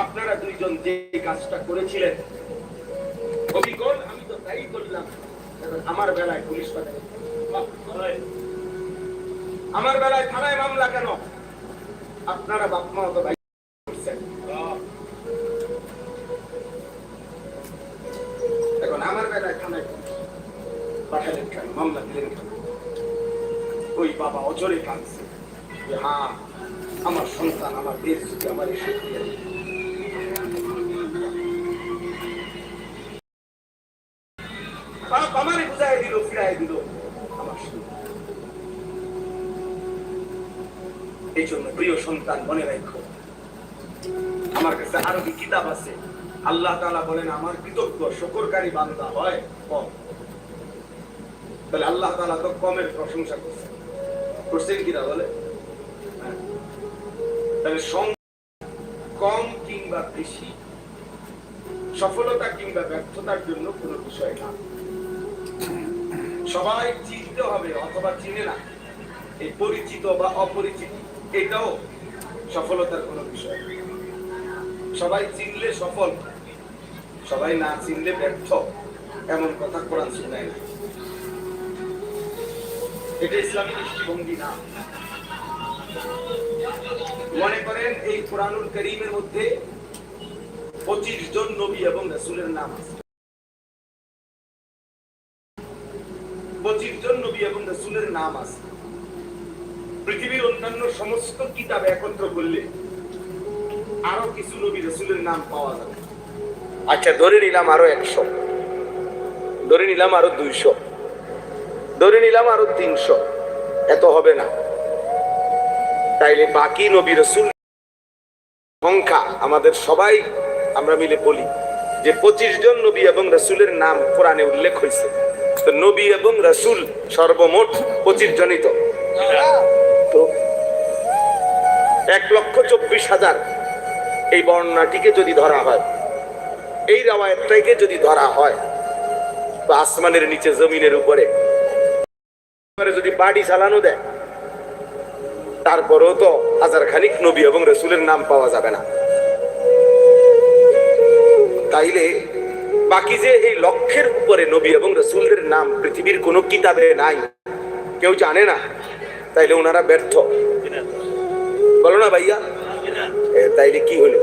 আপনারা দুইজন যে কাজটা করেছিলেন অবিকল আমি তো তাই করলাম। আমার বেলায় পুলিশ আমার বেলায় থানায় মামলা কেন? আপনারা বাপ মা তো আমার ওই বাবা হ্যাঁ আমার সন্তান, আমার দেশ আমার এসে দিয়ে দেয়। বাপ আমারে বুঝাই দিল ফিরাই দিল আমার সন্তান এই জন্য প্রিয় সন্তান, মনে রাখো। আমার কাছে আরও কি কিতাব আছে। আল্লাহ তাআলা বলেন, আমার কৃতজ্ঞ, শকরকারী বান্দা হয় কম। তাহলে আল্লাহ তাআলা তো কমের প্রশংসা করছেন করছেন কিনা বলে? হ্যাঁ। তাহলে কম কিংবা বেশি, সফলতা কিংবা ব্যর্থতার জন্য কোনো বিষয় না। সবাই চিনতে হবে, অথবা চিনে না। এই পরিচিত বা অপরিচিত। এটাও সফলতার কোনো বিষয় সবাই চিনলে সফল, সবাই না চিনলে ব্যর্থ, এমন কথা কোরআন শুনায় না। এটা ইসলামী দৃষ্টিভঙ্গি না। মনে করেন এই কোরআনুল করিমের মধ্যে পঁচিশ জন নবী এবং রাসূলের নাম আছে। পঁচিশ জন নবী এবং রাসূলের নাম আছে। পৃথিবীর অন্যান্য সমস্ত কিতাব একত্র করলে আরও কিছু নবী রসুলের নাম পাওয়া যাবে। আচ্ছা ধরে নিলাম আরও একশো। ধরে নিলাম আরও দুইশো। ধরে নিলাম আরও তিনশো। এত হবে না। তাইলে বাকি নবী রসুল সংখ্যা আমাদের সবাই আমরা মিলে বলি যে পঁচিশ জন নবী এবং রসুলের নাম কোরআনে উল্লেখ হয়েছে তো নবী এবং রসুল সর্বমোট পঁচিশ জনই তো তো। এক লক্ষ চব্বিশ হাজার। এই বর্ণনাটিকে যদি ধরা হয়, এই রাওয়ায়তটাকে যদি ধরা হয় তো আসমানের নিচে জমিনের উপরে যদি বাড়ি চালানো দেয়, তারপরেও তো হাজার খানিক নবী এবং রসুলের নাম পাওয়া যাবে না। তাইলে বাকি যে এই লক্ষ্যের উপরে নবী এবং রসুলের নাম পৃথিবীর কোনো কিতাবে নাই, কেউ জানে না? তাইলে ওনারা ব্যর্থ। বলো না ভাইয়া। তাইলে কি হলো?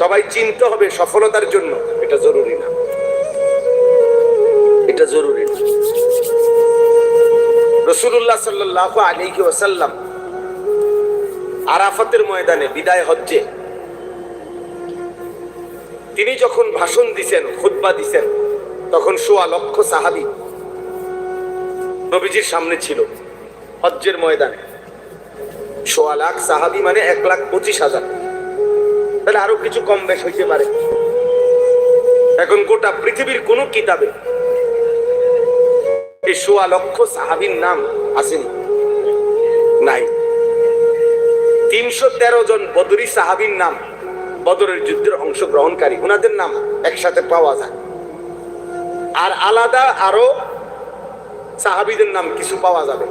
সবাই চিনতে হবে সফলতার জন্য এটা জরুরি না। এটা জরুরি না। রসুল্লাহ সাল্লাহ আলাইহি ওয়াসাল্লাম আরাফাতের ময়দানে বিদায় হজ্জে, তিনি যখন ভাষণ দিছেন, খুতবা দিছেন, তখন সোয়া লক্ষ সাহাবি নবীজির সামনে ছিল হজ্জের ময়দানে। সোয়া লাখ, সাহাবি মানে এক লাখ পঁচিশ হাজার। তাহলে আরও কিছু কম বেশ হইতে পারে। এখন গোটা পৃথিবীর কোন কিতাবে এই সোয়া লক্ষ সাহাবির নাম আসেনি। নাই। তিনশো তেরো জন বদরি সাহাবির নাম বদরের যুদ্ধের অংশগ্রহণকারী ওনাদের নাম একসাথে পাওয়া যায়। আর আলাদা আরও সাহাবিদের নাম কিছু পাওয়া যাবে।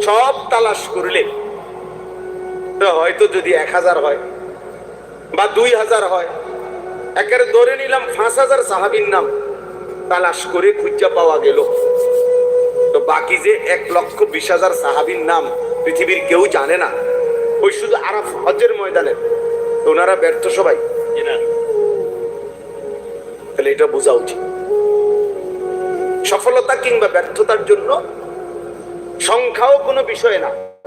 সব তালাশ করলে তো হয়তো যদি এক হাজার হয় বা দুই হাজার হয়। একের ধরে নিলাম পাঁচ হাজার সাহাবির নাম তালাশ করে খুঁজা পাওয়া গেল। তো বাকি যে এক লক্ষ বিশ হাজার সাহাবির নাম পৃথিবীর কেউ জানে না। ওই শুধু আরাফ হজের ময়দানে। ওনারা ব্যর্থ সবাই। তাহলে এটা বোঝা উচিত। সফলতা কিংবা ব্যর্থতার জন্য সংখ্যাও কোনো বিষয় না।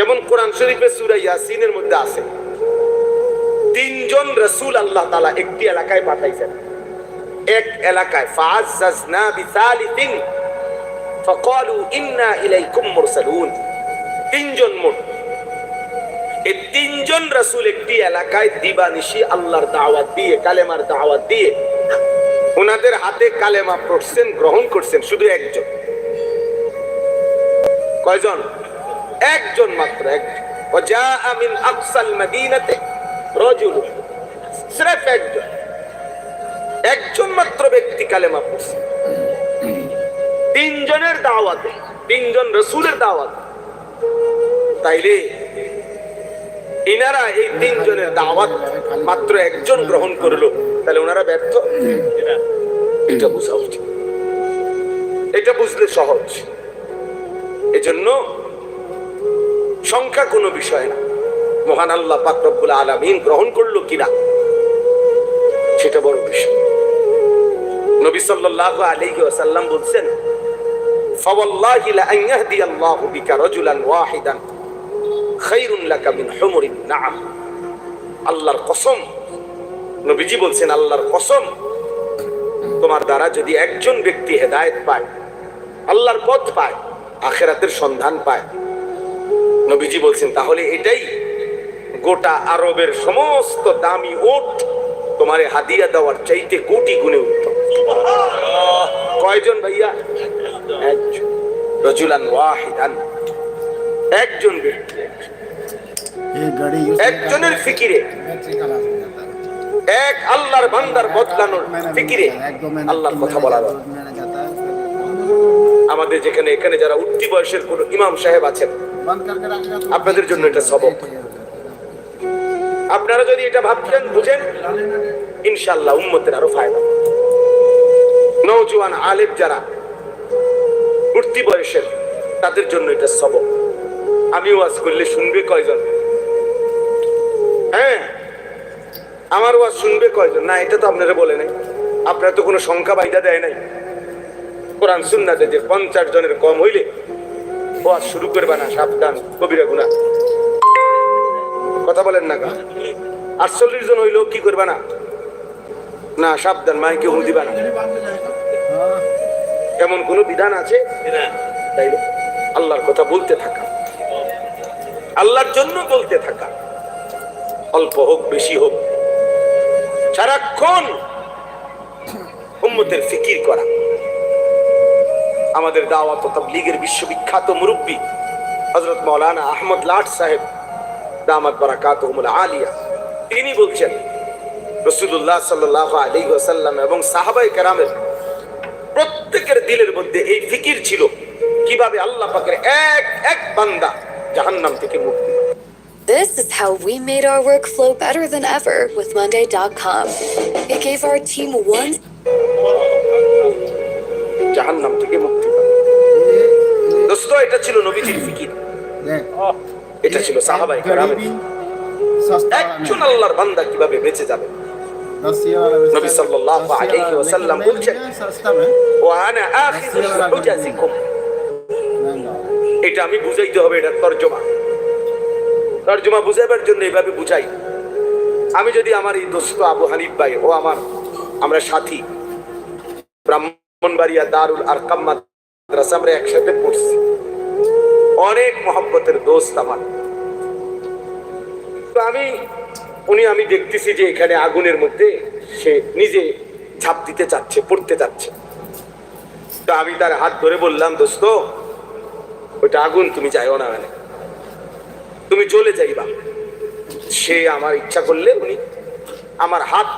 যেমন কোরআন শরীফের সুরা ইয়াসিনের মধ্যে আছে। তিনজন রসুল আল্লাহ তালা একটি এলাকায় পাঠাইছেন। এক এলাকায়, ফাআজ্জাজনা বিসালিসিন ফাকালু ইন্না ইলাইকুম মুরসালুন। তিনজন মোট। এই তিনজন রসুল একটি এলাকায় দিবানিশি আল্লাহর দাওয়াত দিয়ে, কালেমার দাওয়াত দিয়ে ওনাদের হাতে কালেমা পড়ছেন, গ্রহণ করছেন শুধু একজন। কয়জন? একজন মাত্র, একজন। আমিন আকসাল মদিনাতে রজুল স্রেফ একজন। একজন মাত্র ব্যক্তি কালেমা পড়ছে। তিনজনের দাওয়াতে, তিনজন রসুলের দাওয়াত। তাইলে এনারা এই তিনজনের দাওয়াত মাত্র একজন গ্রহণ করল, তাহলে ওনারা ব্যর্থ? এটা বুঝা উচিত। এটা বুঝলে সহজ। এজন্য সংখ্যা কোনো বিষয় না। মহান আল্লাহ পাক রব্বুল আলামিন গ্রহণ করল কিনা? সেটা বড় বিষয়। নবী সাল্লাল্লাহু আলাইহি ওয়াসাল্লাম বলছেন আল্লাহর কসম, নবীজি বলছেন, আল্লাহর কসম, তোমার দ্বারা যদি একজন ব্যক্তি হেদায়েত পায়, আল্লাহর পথ পায়, আখেরাতের সন্ধান পায় নবীজি বলছেন তাহলে এটাই গোটা আরবের সমস্ত দামি ওট তোমারে হাদিয়া দেওয়ার চাইতে কোটি গুণে উত্তম। কয়জন ভাইয়া? একজন। রজুলান ওয়াহিদান। একজন একজনের ফিকিরে। এক আল্লাহর বান্দার বদলানোর ফিকিরে আল্লাহর কথা বলা আমাদের যেখানে এখানে যারা উঠতি বয়সের কোন ইমাম সাহেব আছেন আপনাদের জন্য এটা সবক। আপনারা যদি এটা ভাবছেন, বুঝেন ইনশাল্লাহ উন্মতের আরও ফায়দা। নৌজওয়ান আলেম যারা, উঠতি বয়সের, তাদের জন্য এটা সবক। আমি ওয়াজ করলে শুনবে কয়জন? হ্যাঁ আমার ওয়াজ শুনবে কয়জন? না, এটা তো আপনারা বলে নাই। আপনারা তো কোনো সংখ্যা বাইদা দেয় নাই। কোরআন, সুন্নাতে যে পঞ্চাশ জনের কম হইলে ওয়াজ শুরু করবে না, সাবধান, কবিরা গুনা কথা বলেন না গা। আটচল্লিশ জন হইলেও কি করবে না? না, সাবধান, মাইকে হুঁ দিবা না। এমন কোন বিধান আছে? তাই আল্লাহর কথা বলতে থাকা। আল্লাহর জন্য বলতে থাকা। অল্প হোক, বেশি হোক। সারাক্ষণ উম্মতের ফিকির করা। আমাদের দাওয়াত তাবলীগের বিশ্ববিখ্যাত মুরব্বী হযরত মাওলানা আহমদ লাট সাহেব দামাত বারাকাতুহুমুল আলিয়া তিনি বলছেন রাসূলুল্লাহ সাল্লাল্লাহু আলাইহি ওয়াসাল্লাম এবং সাহাবায়ে কেরামের প্রত্যেকের দিলের মধ্যে এই ফিকির ছিল কীভাবে আল্লাহ পাকের এক এক বান্দা জাহান্নাম থেকে মুক্তি। This is how we made our workflow better than ever with Monday.com. It gave our team one জাহান্নাম থেকে মুক্তি দোস্ত এটা ছিল নবীজির ফিকির। এটা ছিল সাহাবাই একজন আল্লাহর বান্দা কীভাবে বেঁচে যাবে? নবী সাল্লাল্লাহু আলাইহি ওয়াসাল্লাম বলছেন আনা হুজাজিকুম। এটা আমি বুঝাইতে হবে এটা জন্য এইভাবে বুঝাই। আমি যদি আমার এই দোস্ত আবু হানিফ ভাই ও আমার আমরা সাথী ব্রাহ্মণবাড়িয়া দারুল আর কাম্মা আমরা একসাথে পড়ছি। অনেক মহব্বতের দোস্ত আমার। তো আমি, উনি আমি দেখতেছি যে এখানে আগুনের মধ্যে সে নিজে ঝাঁপ দিতে চাচ্ছে, পড়তে চাচ্ছে। তো আমি তার হাত ধরে বললাম, দোস্ত, ওইটা আগুন, তুমি যাইও না মানে তুমি চলে যাইবা। সে আমার ইচ্ছা করলে উনি আমার হাত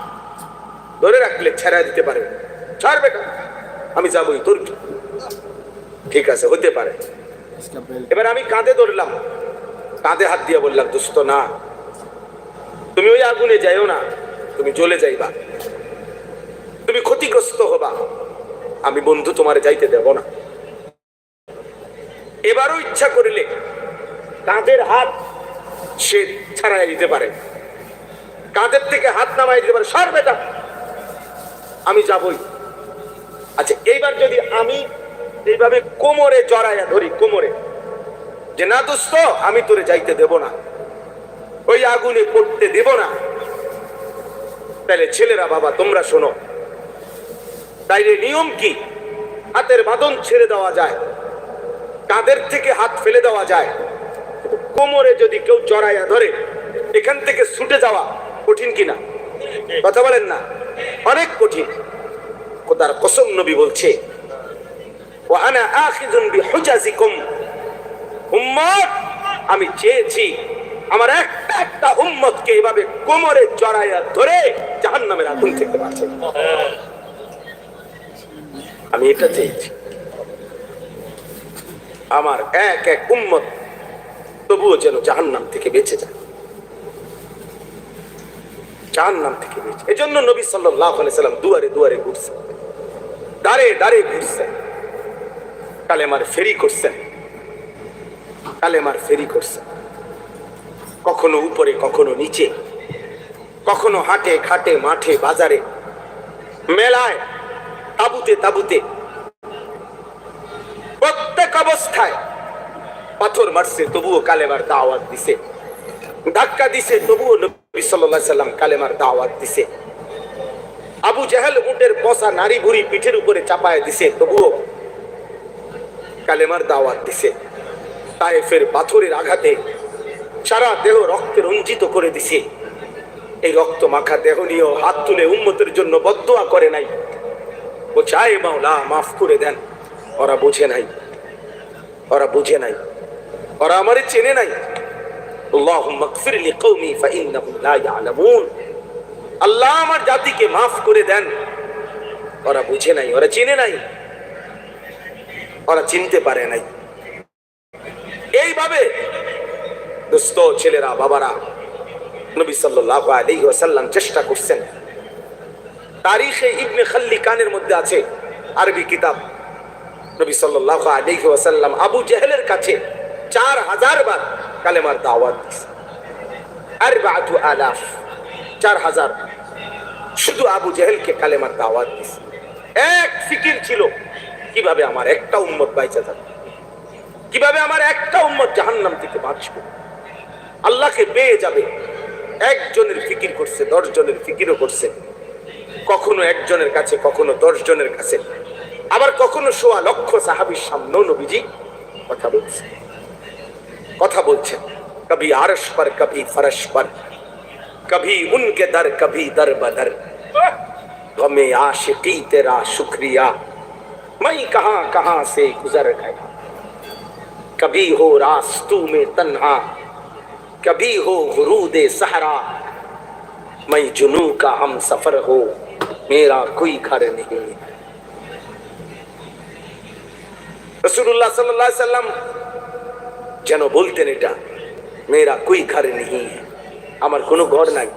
ধরে রাখলে, ছেড়া দিতে পারে। ছাড়বে আমি যাবই, তোর ঠিক আছে, হতে পারে। এবার আমি কাঁধে ধরলাম। কাঁধে হাত দিয়ে বললাম, দোস্ত, না। তুমি ওই আগুনে যাইও না। তুমি চলে যাইবা। তুমি ক্ষতিগ্রস্ত হবা। আমি বন্ধু, তোমারে যাইতে দেব না। এবারও ইচ্ছা করিলে কাঁধের হাত সে ছাড়াই দিতে পারে। কাঁধের থেকে হাত নামাই দিতে পারে। সর বেটা আমি যাবই। আচ্ছা এইবার যদি আমি এইভাবে কোমরে জড়াইয়া ধরি, কোমরে। যে, না দোস্ত, আমি তোরে যাইতে দেব না। ওই আগুনে পড়তে দেব না। তাহলে ছেলেরা বাবা, তোমরা শোনো। তাইলে নিয়ম কি? হাতের বাঁধন ছেড়ে দেওয়া যায়। কাঁধের থেকে হাত ফেলে দেওয়া যায়। কোমরে যদি কেউ জড়াইয়া ধরে, এখান থেকে ছুটে যাওয়া কঠিন কিনা? কথা বলেন না? অনেক কঠিন। খোদার কসম নবী বলছে উম্মত, আমি চেয়েছি আমার একটা একটা উম্মতকে এভাবে কোমরে জড়াইয়া ধরে জাহান্নামের আগুন থেকে বাঁচে আমি এটা চেয়েছি। আমার এক এক উম্মত তবুও যেন জাহান্নাম থেকে বেঁচে যায়। চার নাম থেকে বেঁচে এজন্য নবী সাল্লাহ সাল্লাম দুয়ারে দুয়ারে ঘুরছে। দাঁড়ে দাঁড়ে ঘুরছেন কালেমার ফেরি করছেন। কালেমার ফেরি করছেন। কখনো উপরে, কখনো নিচে। কখনো হাটে খাটে মাঠে, বাজারে। মেলায়, তাবুতে তাবুতে। প্রত্যেক অবস্থায় পাথর মারছে, তবুও কালেমার দাওয়াত দিছে। ধাক্কা দিছে, তবুও নবী সাল্লাল্লাহু সাল্লাম কালেমার দাওয়াত দিছে। আবু জাহেল উটের পচা নারী ভুড়ি পিঠের উপরে চাপায় দিছে, তবুও কালেমার দাওয়াত দিছে। তায়েফের পাথরের আঘাতে সারা দেহ রক্তে রঞ্জিত করে দিছে। এই রক্ত মাখা দেহ নিয়েও হাত তুলে উম্মতের জন্য বদুয়া করে নাই। ও চায় মাওলা, মাফ করে দেন। ওরা বুঝে নাই। ওরা বুঝে নাই। ওরা আমারে চেনে নাই। আল্লাহ আমার জাতিকে মাফ করে দেন। ওরা বুঝে নাই, ওরা চেনে নাই। ওরা চিনতে পারে নাই। এইভাবে দোস্ত ছেলেরা, বাবারা নবী সাল্লাল্লাহু আলাইহি ওয়াসাল্লাম চেষ্টা করছেন। তারিখে ইবনে খাল্লি কানের মধ্যে আছে আরবি কিতাব। নবী আলাইহি ওয়াসাল্লাম আবু জেহেলের কাছে চার হাজার বার কালেমার দাওয়াত আরবাআতু আলাফ, চার হাজার শুধু আবু জেহেলকে কালেমার দাওয়াত এক ফিকির ছিল কীভাবে আমার একটা উন্মত বাইচে থাকবে? কীভাবে আমার একটা উম্মত জাহান্নাম থেকে বাঁচবে? আল্লাহকে পেয়ে যাবে। একজনের ফিকির করছে দশ জনের ফিকিরও করছে। কখনো একজনের কাছে, কখনো দশ জনের কাছে। আবার কখনো সোয়া লক্ষ সাহাবির সামনে নবীজি কথা বলছে। কথা বলছেন। কবি আরস পর, কবি ফরস পর, কবি উনকে দর, কবি দর বদর। গমে আশিকি তেরা শুক্রিয়া। मैं कहां कहां से गुजर गया कभी हो रास्तू में तन्हा कभी हो गुरूद सहरा मैं जुनू का हम सफर हो मेरा कोई घर नहीं है রসুল্লাহ সাল্লাহ সাল্লাম যেন বলতেন এটা মেয়েরা কুই ঘর নেই আমার কোনো ঘর নাই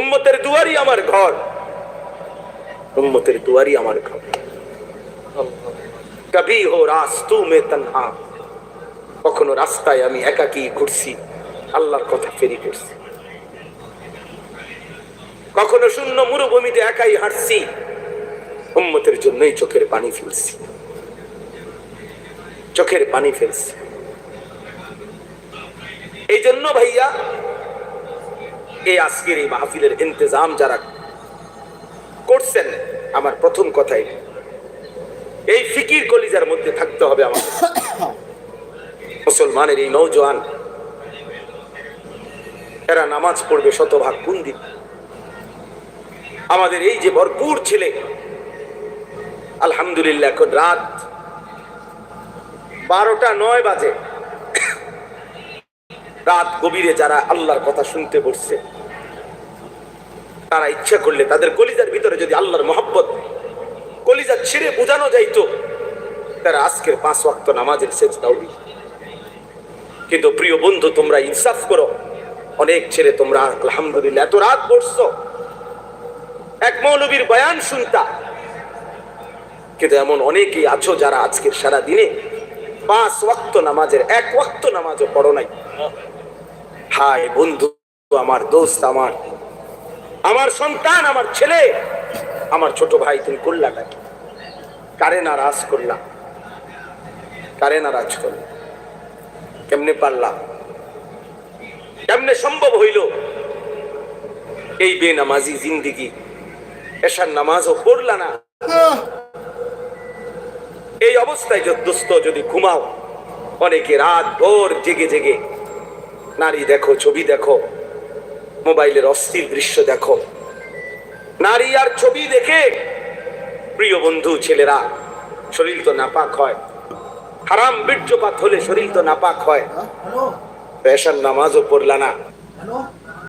উম্মতের দুয়ারই আমার ঘর উম্মতের দুয়ারই আমার ঘর কবি হো রাস্তু মে তনহা কখনো রাস্তায় আমি একাকি ঘুরছি আল্লাহর কথা ফেরি করছি কখনো শূন্য মরুভূমিতে একাই হাঁটছি, উম্মতের জন্যই চোখের পানি ফেলছি। চোখের পানি ফেলছি। এই জন্য ভাইয়া, এই আজকের এই মাহফিলের ইন্তজাম যারা করছেন, আমার প্রথম কথাই এই ফিকির কলিজার মধ্যে থাকতে হবে আমাদের। মুসলমানের এই নৌজওয়ান এরা নামাজ পড়বে শতভাগ কোন দিন? আমাদের এই যে ভরপুর ছেলে, আলহামদুলিল্লাহ, এখন রাত বারোটা নয় বাজে। রাত গভীরে যারা আল্লাহর কথা শুনতে বসছে, তারা ইচ্ছা করলে তাদের কলিজার ভিতরে যদি আল্লাহর মহব্বত কলিজা ছিঁড়ে বোঝানো যাইতো। তারা আজকের পাঁচ ওয়াক্ত নামাজের শেষ দাউরি কিন্তু প্রিয় বন্ধু, তোমরা ইনসাফ করো। অনেক ছেলে তোমরা, আলহামদুলিল্লাহ, এত রাত পড়ছো এক মৌলবীর বয়ান শুনতা। কিন্তু এমন অনেকেই আছো যারা আজকের সারা দিনে পাঁচ ওয়াক্ত নামাজের এক ওয়াক্ত নামাজও পড়ো নাই। হায় বন্ধু, আমার দোস্ত আমার। আমার সন্তান, আমার ছেলে। আমার ছোট ভাই তুমি নাকি কারে নারাজ করলা? কারে নারাজ করলা? কেমনে পারলা? কেমনে সম্ভব হইল? এই বেনামাজি জিন্দিগি এসার নামাজও পড়লা না। এই অবস্থায় দোস্ত যদি ঘুমাও, অনেকে রাত ভোর জেগে জেগে নারী দেখো, ছবি দেখো, মোবাইলের অস্থির দৃশ্য দেখো। নারী আর ছবি দেখে প্রিয় বন্ধু ছেলেরা শরীর তো নাপাক হয়। হারাম বীর্যপাত হলে শরীর তো নাপাক হয়। পেশার নামাজও পড়লা না।